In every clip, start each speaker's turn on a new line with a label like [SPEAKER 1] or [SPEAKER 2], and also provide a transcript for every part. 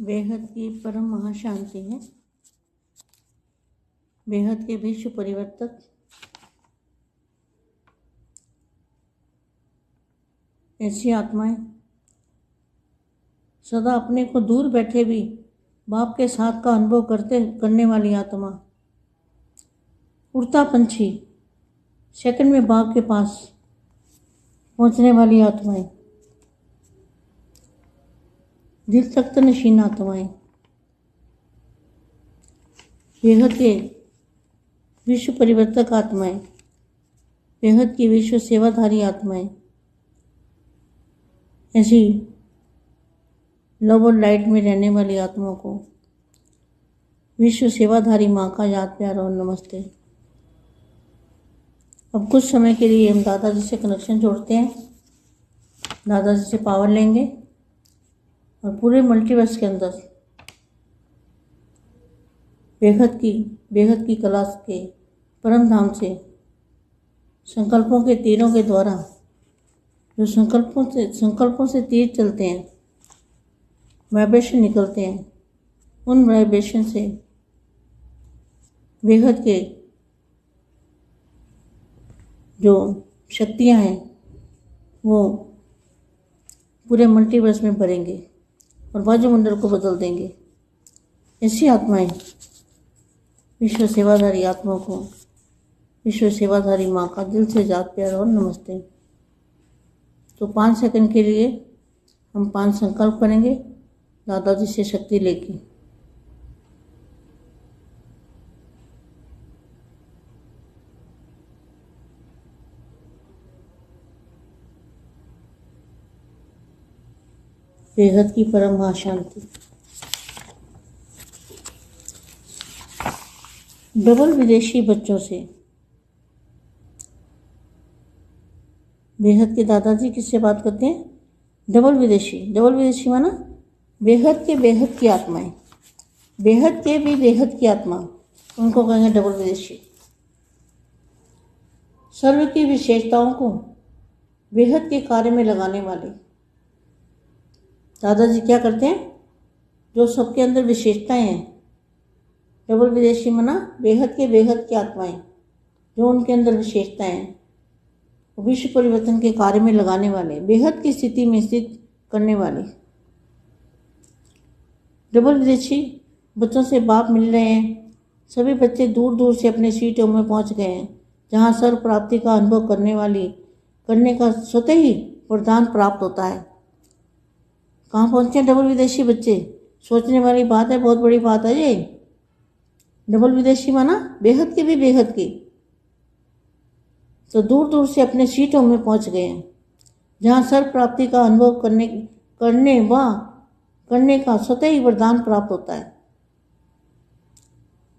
[SPEAKER 1] बेहद की परम महाशांति है। बेहद के विश्व परिवर्तक ऐसी आत्माएँ सदा अपने को दूर बैठे भी बाप के साथ का अनुभव करते, करने वाली आत्मा। उड़ता पंछी सेकंड में बाप के पास पहुँचने वाली आत्माएँ। दिल तक नशीन आत्माएँ बेहद के विश्व परिवर्तक आत्माएँ, बेहद की विश्व सेवाधारी आत्माएँ। ऐसी लव और लाइट में रहने वाली आत्माओं को विश्व सेवाधारी माँ का याद, प्यार और नमस्ते। अब कुछ समय के लिए हम दादाजी से कनेक्शन जोड़ते हैं। दादाजी से पावर लेंगे। और पूरे मल्टीवर्स के अंदर। बेहद की बेहद की कला के परम धाम से, संकल्पों के तीरों के द्वारा, जो संकल्पों से संकल्पों से तीर चलते हैं वाइब्रेशन निकलते हैं, उन वाइब्रेशन से बेहद के जो शक्तियाँ हैं, वो पूरे मल्टीवर्स में भरेंगे। और वायुमंडल को बदल देंगे। ऐसी आत्माएँ, विश्व सेवाधारी आत्मा को, विश्व सेवाधारी माँ का दिल से जात प्यार और नमस्ते। तो पाँच सेकंड के लिए हम पाँच संकल्प करेंगे, दादाजी से शक्ति लेके। बेहद की परम महाशांति। डबल विदेशी बच्चों से, बेहद के दादाजी किससे बात करते हैं? डबल विदेशी। डबल विदेशी माना बेहद के बेहद की आत्माएँ। बेहद के भी बेहद की आत्मा। उनको कहेंगे डबल विदेशी। सर्व की विशेषताओं को बेहद के कार्य में लगाने वाले। दादाजी क्या करते हैं? जो सबके अंदर विशेषताएँ हैं डबल विदेशी मना? बेहद के बेहद की आत्माएँ, जो उनके अंदर विशेषताएँ हैं विश्व परिवर्तन के कार्य में लगाने वाले, बेहद की स्थिति में स्थित करने वाले। डबल विदेशी बच्चों से बाप मिल रहे हैं, सभी बच्चे दूर दूर से अपने सीटों में पहुँच गए हैं, जहाँ सर्व प्राप्ति का अनुभव करने वाली, करने का स्वतः ही वरदान प्राप्त होता है। कहाँ पहुँचे डबल विदेशी बच्चे? सोचने वाली बात है, बहुत बड़ी बात है ये। डबल विदेशी माना बेहद की भी बेहद की। तो दूर दूर से अपने सीटों में पहुँच गए हैं, जहाँ सर्व प्राप्ति का अनुभव करने करने व करने का स्वतः ही वरदान प्राप्त होता है।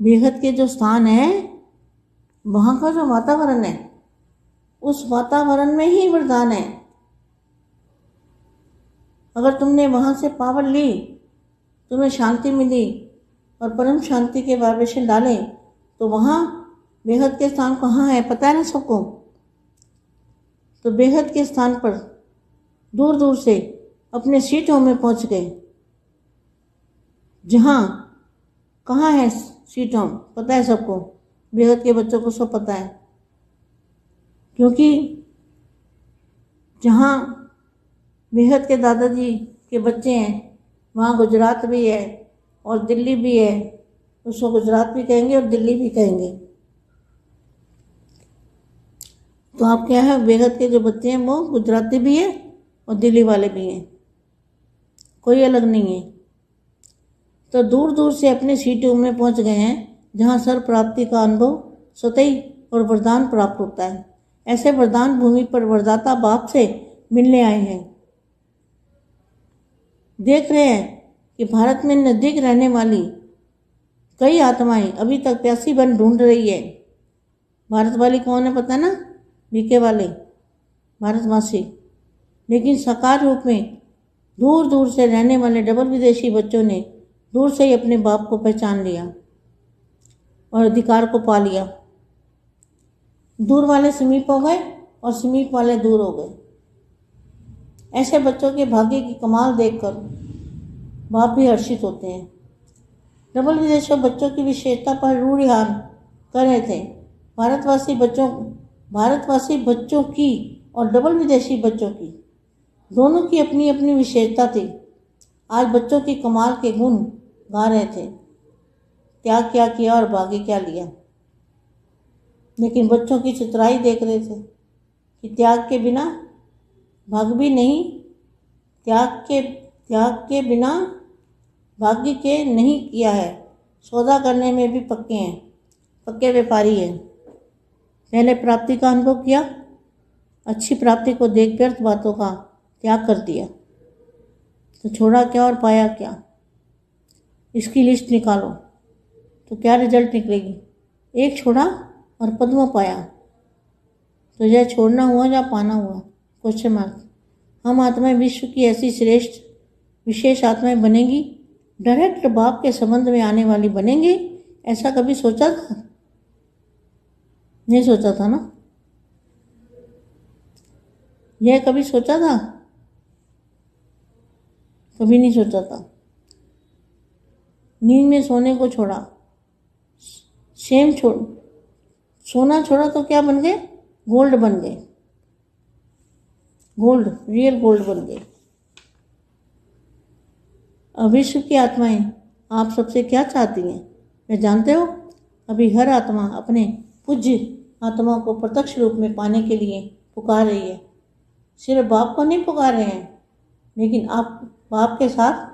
[SPEAKER 1] बेहद के जो स्थान है, वहाँ का जो वातावरण है, उस वातावरण में ही वरदान है। अगर तुमने वहाँ से पावर ली, तुम्हें शांति मिली और परम शांति के वाइब्रेशन डाले तो वहाँ बेहद के स्थान कहाँ है पता है ना सबको? तो बेहद के स्थान पर दूर दूर से अपने सीटों में पहुँच गए। जहाँ, कहाँ है सीटों? पता है सबको? बेहद के बच्चों को सब पता है। क्योंकि जहाँ बेहद के दादाजी के बच्चे हैं, वहाँ गुजरात भी है और दिल्ली भी है, उसको गुजरात भी कहेंगे और दिल्ली भी कहेंगे। तो आप क्या है, बेहद के जो बच्चे हैं, वो गुजराती भी है और दिल्ली वाले भी हैं। कोई अलग नहीं है। तो दूर दूर से अपने सीटों में पहुँच गए हैं, जहाँ सर प्राप्ति का अनुभव स्वतः और वरदान प्राप्त होता है। ऐसे वरदान भूमि पर वरदाता बाप से मिलने आए हैं। देख रहे हैं कि भारत में नज़दीक रहने वाली कई आत्माएँ अभी तक प्यासी बन ढूंढ रही है। भारत वाली कौन है पता ना? बीके वाले भारतवासी लेकिन साकार रूप में दूर दूर से रहने वाले डबल विदेशी बच्चों ने दूर से ही अपने बाप को पहचान लिया और अधिकार को पा लिया। दूर वाले समीप हो गए और समीप वाले दूर हो गए। ऐसे बच्चों के भाग्य की कमाल देखकर बाप भी हर्षित होते हैं। डबल विदेशों बच्चों की विशेषता पर रूढ़िहान कर रहे थे। भारतवासी बच्चों भारतवासी बच्चों की और डबल विदेशी बच्चों की दोनों की अपनी अपनी विशेषता थी। आज बच्चों की कमाल के गुण गा रहे थे। त्याग क्या किया और भाग्य क्या लिया। लेकिन बच्चों की चित्राई देख रहे थे कि त्याग के बिना भाग भी नहीं, त्याग के त्याग के बिना भाग्य के नहीं किया है। सौदा करने में भी पक्के हैं, पक्के व्यापारी हैं। पहले प्राप्ति का अनुभव किया, अच्छी प्राप्ति को देख व्यर्थ बातों का त्याग कर दिया। तो छोड़ा क्या और पाया क्या? इसकी लिस्ट निकालो तो क्या रिज़ल्ट निकलेगी? एक छोड़ा और पद्म पाया तो यह छोड़ना हुआ या पाना हुआ? क्वेश्चन मार्क हम आत्माएँ विश्व की ऐसी श्रेष्ठ, विशेष आत्माएँ बनेंगी? डायरेक्ट बाप के संबंध में आने वाली बनेंगी? ऐसा कभी सोचा था? नहीं सोचा था ना? यह कभी सोचा था? कभी नहीं सोचा था। नींद में सोने को छोड़ा। सेम छोड़। सोना छोड़ा तो क्या बन गए? गोल्ड बन गए। गोल्ड रियल गोल्ड बन गए अब विश्व की आत्माएँ आप सबसे क्या चाहती हैं? मैं जानते हो, अभी हर आत्मा अपने पूज्य आत्मा को प्रत्यक्ष रूप में पाने के लिए पुकार रही है। सिर्फ़ बाप को नहीं पुकार रहे हैं, लेकिन आप बाप के साथ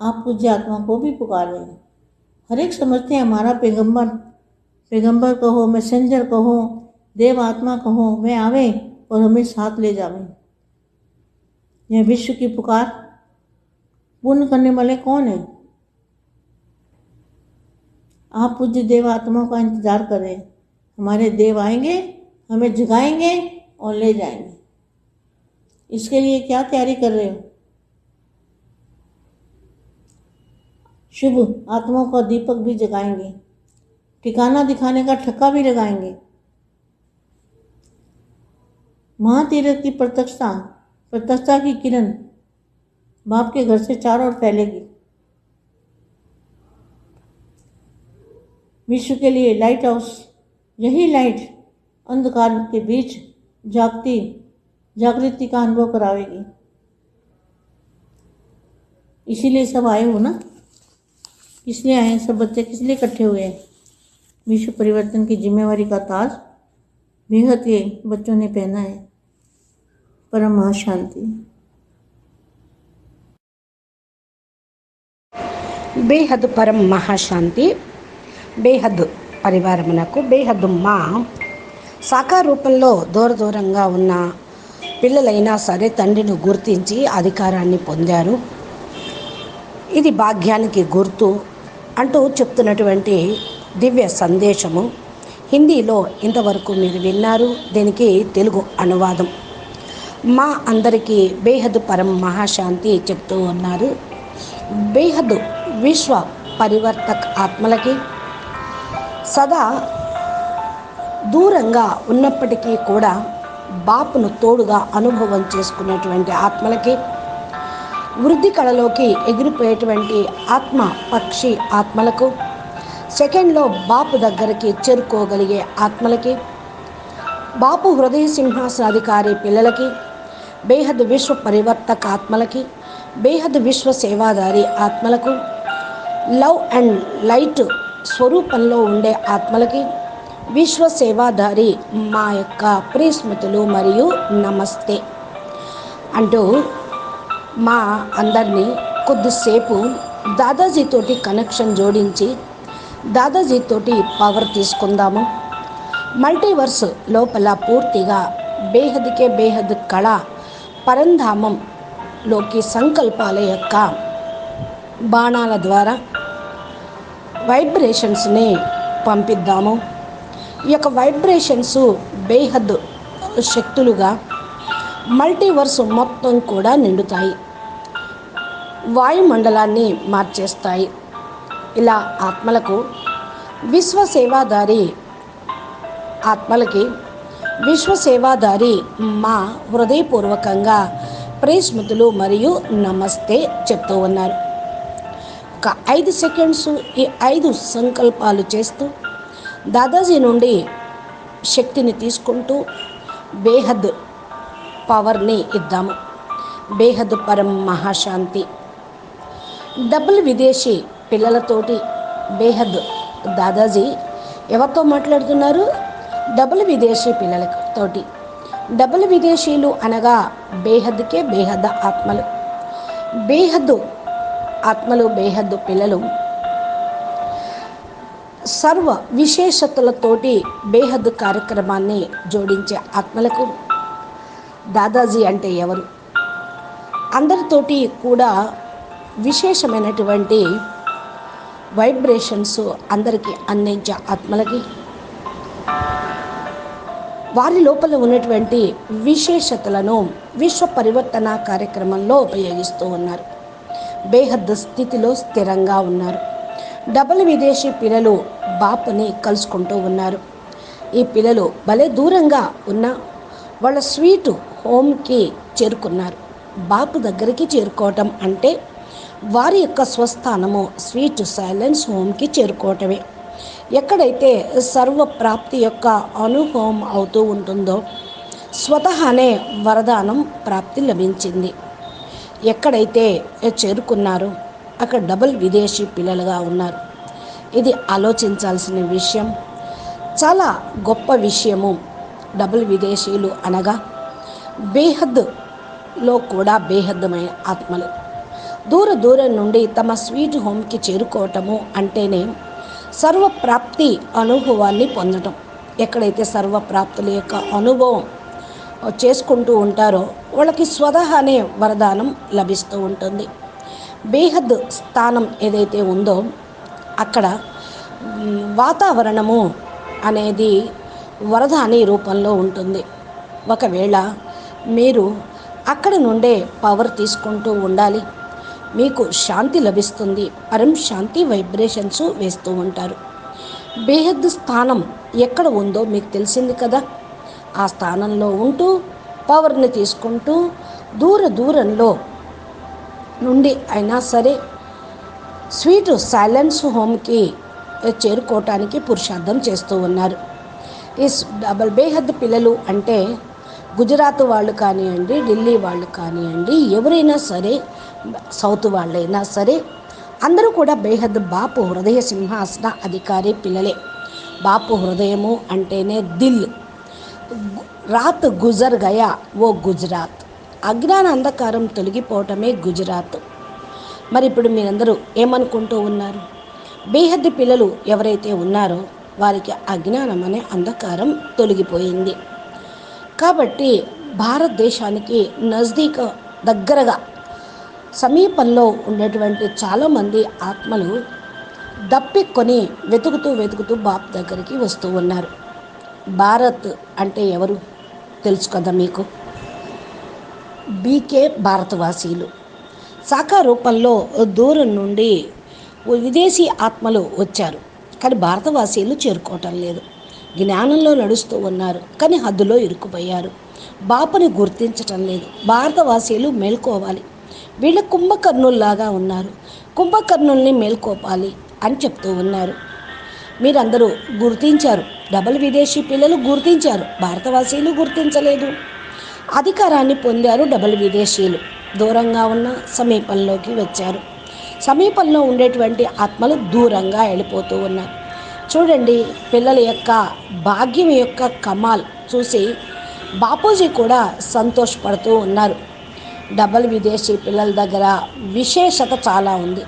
[SPEAKER 1] आप पूज्य आत्मा को भी पुकार रहे हैं। हर एक समझते हैं, हमारा पैगंबर पैगंबर कहो मैसेंजर कहो, देव आत्मा कहो वह आवे और हमें साथ ले जावे। यह विश्व की पुकार? पूर्ण करने वाले कौन है? आप पूज्य देव आत्माओं का इंतज़ार करें हमारे देव आएँगे, हमें जगाएँगे और ले जाएँगे। इसके लिए क्या तैयारी कर रहे हो? शुभ, आत्माओं का दीपक भी जगाएँगे। ठिकाना दिखाने का ठक्का भी लगाएँगे। महातीरथ की प्रत्यक्षता प्रत्यक्षता की किरण बाप के घर से चारों ओर फैलेगी। विश्व के लिए लाइट हाउस, यही लाइट अंधकार के बीच जागती, जागृति का अनुभव करावेगी। इसीलिए सब आए हो ना? किस लिए आए सब बच्चे? किस लिए इकट्ठे हुए हैं? विश्व परिवर्तन की जिम्मेवारी का ताज बेहद के बच्चों ने पहना है। పరమాశాంతి.
[SPEAKER 2] బేహద్ పరం మహాశాంతి. బేహద్ పరివారమునకు బేహద్ మా. సాకార రూపంలో దూర దూరంగా ఉన్న పిల్లలైనా సరే తండ్రిని గుర్తించి అధికారాన్ని పొందారు. ఇది భాగ్యానికి గుర్తు అంటూ చెప్తున్నటువంటి దివ్య సందేశము. హిందీలో ఇంతవరకు మీరు విన్నారు. దీనికి తెలుగు అనువాదం. మా అందరికీ బేహద్ పరం మహాశాంతి చెప్తూ ఉన్నారు. బేహద్ విశ్వ పరివర్తక్ ఆత్మలకి సదా దూరంగా ఉన్నప్పటికీ కూడా బాపును తోడుగా అనుభవం చేసుకున్నటువంటి ఆత్మలకి వృద్ధి కళలోకి ఎగిరిపోయేటువంటి ఆత్మ పక్షి ఆత్మలకు సెకండ్లో బాపు దగ్గరికి చేరుకోగలిగే ఆత్మలకి బాపు హృదయ సింహాసనాధికారి పిల్లలకి బేహద్ విశ్వ పరివర్తక ఆత్మలకి బేహద్ విశ్వ సేవాదారి ఆత్మలకు లవ్ అండ్ లైట్ స్వరూపంలో ఉండే ఆత్మలకి విశ్వ సేవాదారి మా యొక్క ప్రియస్మృతులు మరియు నమస్తే అంటూ మా అందరినీ కొద్దిసేపు దాదాజీతోటి కనెక్షన్ జోడించి దాదాజీతోటి పవర్ తీసుకుందాము. మల్టీవర్స్ లోపల పూర్తిగా బేహద్కే బేహద్ కళ పరంధామంలోకి సంకల్పాల యొక్క బాణాల ద్వారా వైబ్రేషన్స్ని పంపిద్దాము. ఈ యొక్క వైబ్రేషన్స్ బేహద్ శక్తులుగా మల్టీవర్స్ మొత్తం కూడా నిండుతాయి. వాయుమండలాన్ని మార్చేస్తాయి. ఇలా ఆత్మలకు విశ్వసేవాదారి ఆత్మలకి విశ్వసేవాదారి మా హృదయపూర్వకంగా ప్రేస్మృతులు మరియు నమస్తే చెప్తూ ఉన్నారు. ఒక ఐదు సెకండ్స్ ఈ ఐదు సంకల్పాలు చేస్తూ దాదాజీ నుండి శక్తిని తీసుకుంటూ బేహద్ పవర్ని ఇద్దాము. బేహద్ పరం మహాశాంతి. డబుల్ విదేశీ పిల్లలతోటి బేహద్ దాదాజీ ఎవరితో మాట్లాడుతున్నారు? డబుల్ విదేశీ పిల్లలతోటి డబుల్ విదేశీలు అనగా బేహద్కే బేహద్ ఆత్మలు. బేహద్దు ఆత్మలు బేహద్దు పిల్లలు. సర్వ విశేషతలతోటి బేహద్దు కార్యక్రమాన్ని జోడించే ఆత్మలకు దాదాజీ అంటే ఎవరు? అందరితోటి కూడా విశేషమైనటువంటి వైబ్రేషన్స్ అందరికీ అందించే ఆత్మలకి. వారి లోపల ఉన్నటువంటి విశేషతలను విశ్వ పరివర్తన కార్యక్రమంలో ఉపయోగిస్తూ ఉన్నారు. బేహద్ స్థితిలో స్థిరంగా ఉన్నారు. డబల్ విదేశీ పిల్లలు బాపుని కలుసుకుంటూ ఉన్నారు. ఈ పిల్లలు భలే దూరంగా ఉన్న వాళ్ళ స్వీటు హోమ్కి చేరుకున్నారు. బాపు దగ్గరికి చేరుకోవటం అంటే వారి యొక్క స్వస్థానము స్వీట్ సైలెన్స్ హోమ్కి చేరుకోవటమే. ఎక్కడైతే సర్వ ప్రాప్తి యొక్క అనుభవం అవుతూ ఉంటుందో స్వతహానే వరదానం ప్రాప్తి లభించింది. ఎక్కడైతే చేరుకున్నారో అక్కడ డబుల్ విదేశీ పిల్లలుగా ఉన్నారు. ఇది ఆలోచించాల్సిన విషయం. చాలా గొప్ప విషయము డబుల్ విదేశీయులు అనగా బేహద్లో కూడా బేహద్దమైన ఆత్మలు. దూర దూరం నుండి తమ స్వీట్ హోమ్కి చేరుకోవటము అంటేనే సర్వప్రాప్తి అనుభవాన్ని పొందటం. ఎక్కడైతే సర్వప్రాప్తుల యొక్క అనుభవం చేసుకుంటూ ఉంటారో వాళ్ళకి స్వతహానే వరదానం లభిస్తూ ఉంటుంది. బేహద్ స్థానం ఏదైతే ఉందో అక్కడ వాతావరణము అనేది వరదాని రూపంలో ఉంటుంది. ఒకవేళ మీరు అక్కడ నుండే పవర్ తీసుకుంటూ ఉండాలి మీకు శాంతి లభిస్తుంది. పరం శాంతి వైబ్రేషన్స్ వేస్తూ ఉంటారు. బేహద్ స్థానం ఎక్కడ ఉందో మీకు తెలిసింది కదా? ఆ స్థానంలో ఉంటూ పవర్ని తీసుకుంటూ దూర దూరంలో నుండి అయినా సరే స్వీట్ సైలెన్స్ హోమ్కి చేరుకోవటానికి పురుషార్థం చేస్తూ ఉన్నారు. ఈ డబల్ బేహద్ పిల్లలు అంటే గుజరాత్ వాళ్ళు కానివ్వండి ఢిల్లీ వాళ్ళు కానివ్వండి ఎవరైనా సరే సౌత్ వాళ్ళైనా సరే అందరూ కూడా బేహద్ బాపు హృదయ సింహాసన అధికారి పిల్లలే. బాపు హృదయము అంటేనే దిల్. రాత్ గుజర్ గయా ఓ గుజరాత్. అజ్ఞాన అంధకారం తొలగిపోవటమే గుజరాత్. మరి ఇప్పుడు మీరందరూ ఏమనుకుంటూ ఉన్నారు? బేహద్ది పిల్లలు ఎవరైతే ఉన్నారో వారికి అజ్ఞానం అనే అంధకారం తొలగిపోయింది. కాబట్టి భారతదేశానికి నజదీక దగ్గరగా సమీపంలో ఉండేటువంటి చాలామంది ఆత్మలు దప్పిక్కొని వెతుకుతూ వెతుకుతూ బాప్ దగ్గరికి వస్తూ ఉన్నారు. భారత్ అంటే ఎవరు? తెలుసు కదా మీకు? బీకే భారతవాసీలు. శాఖా రూపంలో దూరం నుండి విదేశీ ఆత్మలు వచ్చారు. కానీ భారతవాసీలు చేరుకోవటం లేదు. జ్ఞానంలో నడుస్తూ ఉన్నారు. కానీ హద్దులో ఇరుక్కుపోయారు. బాపుని గుర్తించటం లేదు. భారతవాసీలు మేల్కోవాలి. వీళ్ళ కుంభకర్ణుల్లాగా ఉన్నారు. కుంభకర్ణుల్ని మేల్కోపాలి అని చెప్తూ ఉన్నారు. మీరందరూ గుర్తించారు. డబల్ విదేశీ పిల్లలు గుర్తించారు. భారతవాసీలు గుర్తించలేదు. అధికారాన్ని పొందారు డబల్ విదేశీయులు దూరంగా ఉన్న సమీపంలోకి వచ్చారు. సమీపంలో ఉండేటువంటి ఆత్మలు దూరంగా వెళ్ళిపోతూ ఉన్నారు. చూడండి పిల్లల యొక్క భాగ్యం యొక్క కమాల్ చూసి బాపూజీ కూడా సంతోషపడుతూ ఉన్నారు. డబల్ విదేశీ పిల్లల దగ్గర విశేషత చాలా ఉంది.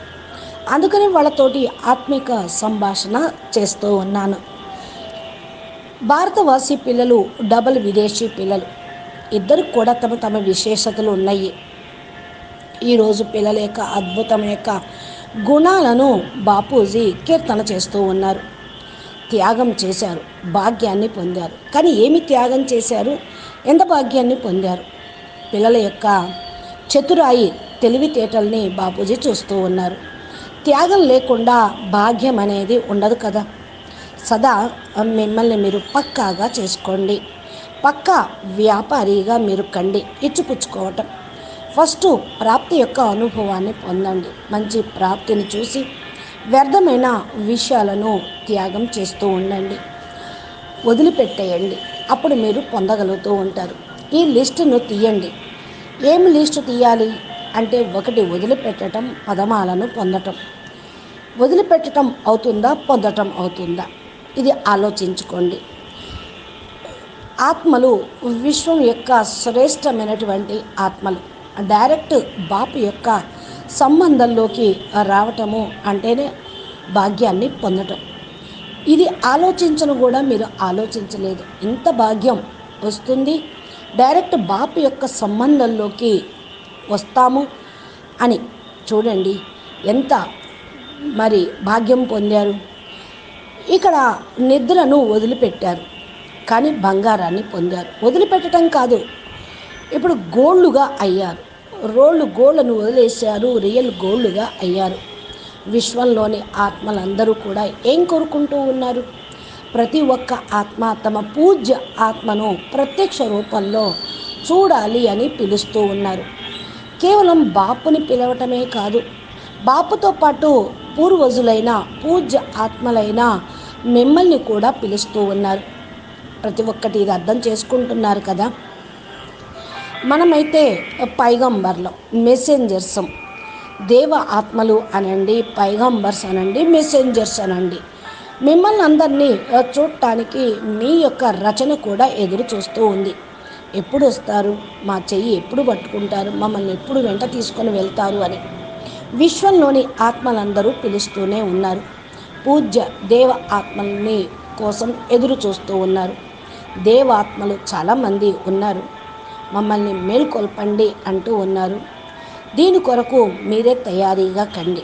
[SPEAKER 2] అందుకని వాళ్ళతోటి ఆత్మిక సంభాషణ చేస్తూ ఉన్నాను. భారతవాసి పిల్లలు డబల్ విదేశీ పిల్లలు ఇద్దరు కూడా తమ తమ విశేషతలు ఉన్నాయి. ఈరోజు పిల్లల యొక్క అద్భుతం యొక్క గుణాలను బాపూజీ కీర్తన చేస్తూ ఉన్నారు. త్యాగం చేశారు భాగ్యాన్ని పొందారు. కానీ ఏమి త్యాగం చేశారు? ఎంత భాగ్యాన్ని పొందారు? పిల్లల యొక్క చతురాయి తెలివితేటల్ని బాపూజీ చూస్తూ ఉన్నారు. త్యాగం లేకుండా భాగ్యం అనేది ఉండదు కదా? సదా మిమ్మల్ని మీరు పక్కాగా చేసుకోండి. పక్కా వ్యాపారిగా మీరు కండి ఇచ్చిపుచ్చుకోవటం. ఫస్ట్ ప్రాప్తి యొక్క అనుభవాన్ని పొందండి. మంచి ప్రాప్తిని చూసి వ్యర్థమైన విషయాలను త్యాగం చేస్తూ ఉండండి. వదిలిపెట్టేయండి. అప్పుడు మీరు పొందగలుగుతూ ఉంటారు. ఈ లిస్టును తీయండి. ఏమి లిస్టు తీయాలి? అంటే ఒకటి వదిలిపెట్టడం పదమాలను పొందటం. వదిలిపెట్టడం అవుతుందా? పొందటం అవుతుందా? ఇది ఆలోచించుకోండి. ఆత్మలు విశ్వం యొక్క శ్రేష్టమైనటువంటి ఆత్మలు. డైరెక్ట్ బాపు యొక్క సంబంధంలోకి రావటము అంటేనే భాగ్యాన్ని పొందటం. ఇది ఆలోచించను కూడా మీరు ఆలోచించలేదు. ఇంత భాగ్యం వస్తుంది. డైరెక్ట్ బాపు యొక్క సంబంధంలోకి వస్తాము అని చూడండి. ఎంత మరి భాగ్యం పొందారు? ఇక్కడ నిద్రను వదిలిపెట్టారు. కానీ బంగారాన్ని పొందారు. వదిలిపెట్టడం కాదు. ఇప్పుడు గోల్డ్గా అయ్యారు. రోళ్ళు గోళ్ళను వదిలేశారు రియల్ గోళ్ళుగా అయ్యారు. విశ్వంలోని ఆత్మలందరూ కూడా ఏం కోరుకుంటూ ఉన్నారు? ప్రతి ఒక్క ఆత్మ తమ పూజ్య ఆత్మను ప్రత్యక్ష రూపంలో చూడాలి అని పిలుస్తూ ఉన్నారు. కేవలం బాపుని పిలవటమే కాదు బాపుతో పాటు పూర్వజులైన పూజ్య ఆత్మలైన మిమ్మల్ని కూడా పిలుస్తూ ఉన్నారు. ప్రతి ఒక్కటి ఇది అర్థం చేసుకుంటున్నారు కదా? మనమైతే పైగంబర్లం మెసెంజర్స్ దేవ ఆత్మలు అనండి పైగంబర్స్ అనండి మెసెంజర్స్ అనండి. మిమ్మల్ని అందరినీ చూడటానికి మీ యొక్క రచన కూడా ఎదురు చూస్తూ ఉంది. ఎప్పుడు వస్తారు? మా చెయ్యి ఎప్పుడు పట్టుకుంటారు? మమ్మల్ని ఎప్పుడు వెంట తీసుకొని వెళ్తారు అని. విశ్వంలోని ఆత్మలందరూ పిలుస్తూనే ఉన్నారు. పూజ్య దేవ ఆత్మల్ని కోసం ఎదురు చూస్తూ ఉన్నారు. దేవాత్మలు చాలామంది ఉన్నారు. మమ్మల్ని మేల్కొల్పండి అంటూ ఉన్నారు. దీని కొరకు మీరే తయారీగా కండి.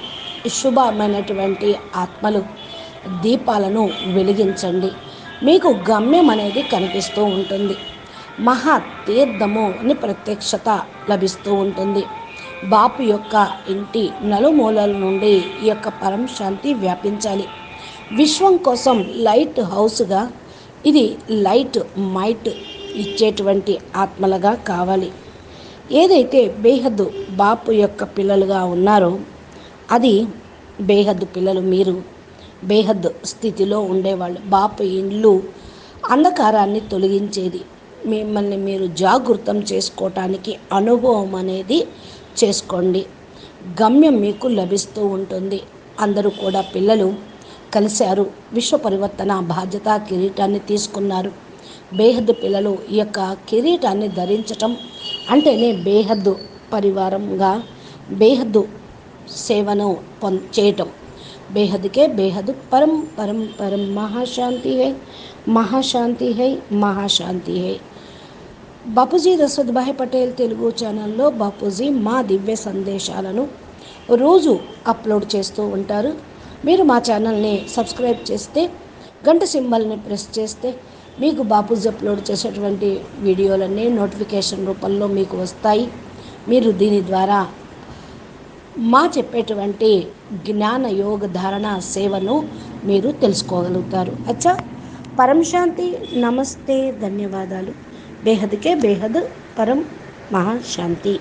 [SPEAKER 2] శుభమైనటువంటి ఆత్మలు దీపాలను వెలిగించండి. మీకు గమ్యం అనేది కనిపిస్తూ ఉంటుంది. మహా తీర్థము అని ప్రత్యక్షత లభిస్తూ ఉంటుంది. బాపు యొక్క ఇంటి నలుమూలల నుండి ఈ యొక్క పరం శాంతి వ్యాపించాలి. విశ్వం కోసం లైట్ హౌస్గా ఇది లైట్ మైట్ ఇచ్చేటువంటి ఆత్మలుగా కావాలి. ఏదైతే బేహద్దు బాపు యొక్క పిల్లలుగా ఉన్నారో అది బేహద్దు పిల్లలు మీరు. బేహద్దు స్థితిలో ఉండేవాళ్ళు. బాపు ఇండ్లు అంధకారాన్ని తొలగించేది. మిమ్మల్ని మీరు జాగృతం చేసుకోవటానికి అనుభవం అనేది చేసుకోండి. గమ్యం మీకు లభిస్తూ ఉంటుంది. అందరూ కూడా పిల్లలు కలిశారు. విశ్వ పరివర్తన బాధ్యత కిరీటాన్ని తీసుకున్నారు. బేహద్దు పిల్లలు ఈ యొక్క కిరీటాన్ని ధరించటం అంటేనే బేహద్దు పరివారంగా బేహద్దు సేవను పొం చేయటం. బేహద్కే బేహద్ పరం పరం పరం మహాశాంతి hi Mahashanti hi Mahashanti hi Bapuji Dasharathbhai Patel Telugu ఛానల్లో బాపూజీ మా దివ్య సందేశాలను రోజు అప్లోడ్ చేస్తూ ఉంటారు. మీరు మా ఛానల్ని సబ్స్క్రైబ్ చేస్తే గంట సింబల్ని ప్రెస్ చేస్తే మీకు బాపూజీ అప్లోడ్ చేసేటువంటి వీడియోలన్నీ నోటిఫికేషన్ రూపంలో మీకు వస్తాయి. మీరు దీని ద్వారా మా చెప్పేటువంటి జ్ఞాన యోగ ధారణ సేవను మీరు తెలుసుకోగలుగుతారు. అచ్చా పరం శాంతి నమస్తే ధన్యవాదాలు. బేహద్కే బేహద్ పరం మహాశాంతి